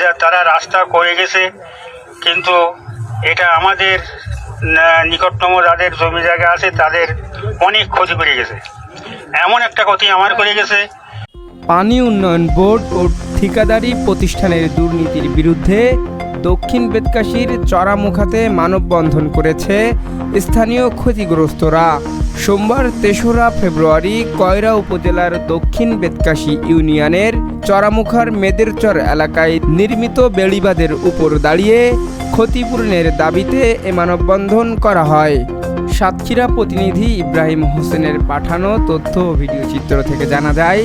যা তারা রাস্তা করে গেছে, কিন্তু এটা আমাদের নিকটতম যাদের জমি জায়গা আছে, তাদের অনেক ক্ষতি করে গেছে। এমন একটা ক্ষতি আমার করে গেছে। পানি উন্নয়ন বোর্ড ও ঠিকাদারি প্রতিষ্ঠানের দুর্নীতির বিরুদ্ধে দক্ষিণ বেদকাশীর চড়ামুখাতে মানববন্ধন করেছে স্থানীয় ক্ষতিগ্রস্তরা। সোমবার তেসরা ফেব্রুয়ারি কয়রা উপজেলার দক্ষিণ বেদকাশী ইউনিয়নের চড়ামুখার মেদেরচর এলাকায় নির্মিত বেড়িবাঁধের উপর দাঁড়িয়ে ক্ষতিপূরণের দাবিতে এ মানববন্ধন করা হয়। সাতক্ষীরা প্রতিনিধি ইব্রাহিম হোসেনের পাঠানো তথ্য ভিডিও চিত্র থেকে জানা যায়,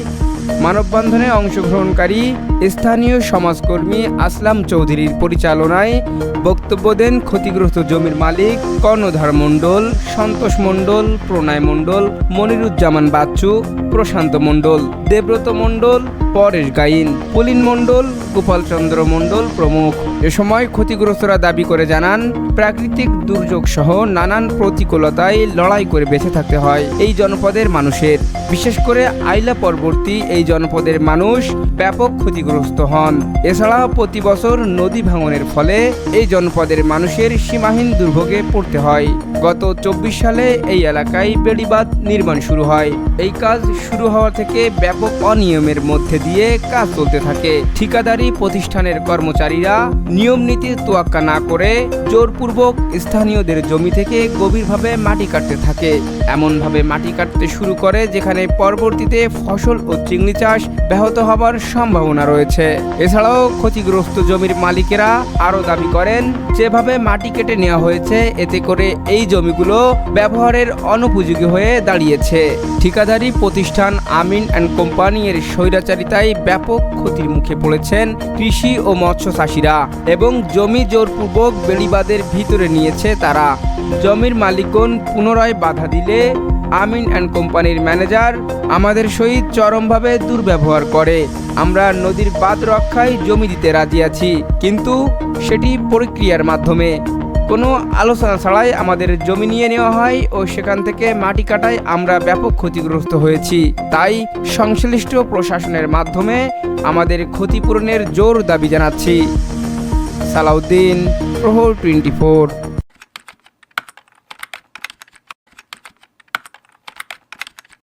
মানববন্ধনে অংশগ্রহণকারী স্থানীয় সমাজকর্মী আসলাম চৌধুরীর পরিচালনায় বক্তব্য দেন ক্ষতিগ্রস্ত জমির মালিক কর্ণধার মণ্ডল, সন্তোষ মণ্ডল, প্রণয় মণ্ডল, মনিরুজ্জামান বাচ্চু, প্রশান্ত মণ্ডল দেব্রত মণ্ডল, পরেশ গাইন, পুলিন মণ্ডল, গোপালচন্দ্র মণ্ডল প্রমুখ। এ সময় ক্ষতিগ্রস্তরা দাবি করে জানান, প্রাকৃতিক দুর্যোগ সহ নানান প্রতিকূলতায় লড়াই করে বেঁচে থাকতে হয় এই জনপদের মানুষের। বিশেষ করে আইলা পরবর্তী এই জনপদের মানুষ ব্যাপক ক্ষতিগ্রস্ত হন। এছাড়া প্রতি বছর নদী ভাঙনের ফলে এই জনপদের মানুষের সীমাহীন দুর্ভোগে পড়তে হয়। গত চব্বিশ সালে এই এলাকায় বেড়িবাঁধ নির্মাণ শুরু হয়। এই কাজ শুরু হওয়া থেকে ব্যাপক অনিয়মের মধ্যে দিয়ে কাজ চলতে থাকে। ঠিকাদারি প্রতিষ্ঠানের কর্মচারীরা নিয়ম নীতি তোয়াক্কা না করে জোরপূর্বক স্থানীয়দের জমি থেকে গভীরভাবে মাটি কাটতে থাকে। এমনভাবে মাটি কাটতে শুরু করে, যেখানে পরবর্তীতে ফসল ও চিংড়ি চাষ ব্যাহত হবার সম্ভাবনা রয়েছে। এছাড়াও ক্ষতিগ্রস্ত জমির মালিকেরা আরও দাবি করেন, যেভাবে মাটি কেটে নেওয়া হয়েছে, এতে করে এই জমিগুলো ব্যবহারের অনুপযোগী হয়ে দাঁড়িয়েছে। ঠিকাদারি প্রতিষ্ঠান আমিন অ্যান্ড কোম্পানি এর স্বৈরাচারিতায় ব্যাপক ক্ষতির মুখে পড়েছেন কৃষি ও মৎস্য চাষিরা এবং জমি জোরপূর্বক বেড়িবাদের ভিতরে নিয়েছে তারা। জমির মালিকগণ পুনরায় বাধা দিলে আমিন অ্যান্ড কোম্পানির ম্যানেজার আমাদের সহিত চরমভাবে দুর্ব্যবহার করে। আমরা নদীর বাঁধ রক্ষায় জমি দিতে রাজি আছি, কিন্তু সেটি প্রক্রিয়ার মাধ্যমে। কোনো আলোচনা ছাড়াই আমাদের জমি নিয়ে নেওয়া হয় ও সেখান থেকে মাটি কাটায় আমরা ব্যাপক ক্ষতিগ্রস্ত হয়েছি। তাই সংশ্লিষ্ট প্রশাসনের মাধ্যমে আমাদের ক্ষতিপূরণের জোর দাবি জানাচ্ছি। সালাউদ্দিন, প্রহর টোয়েন্টি ফোর।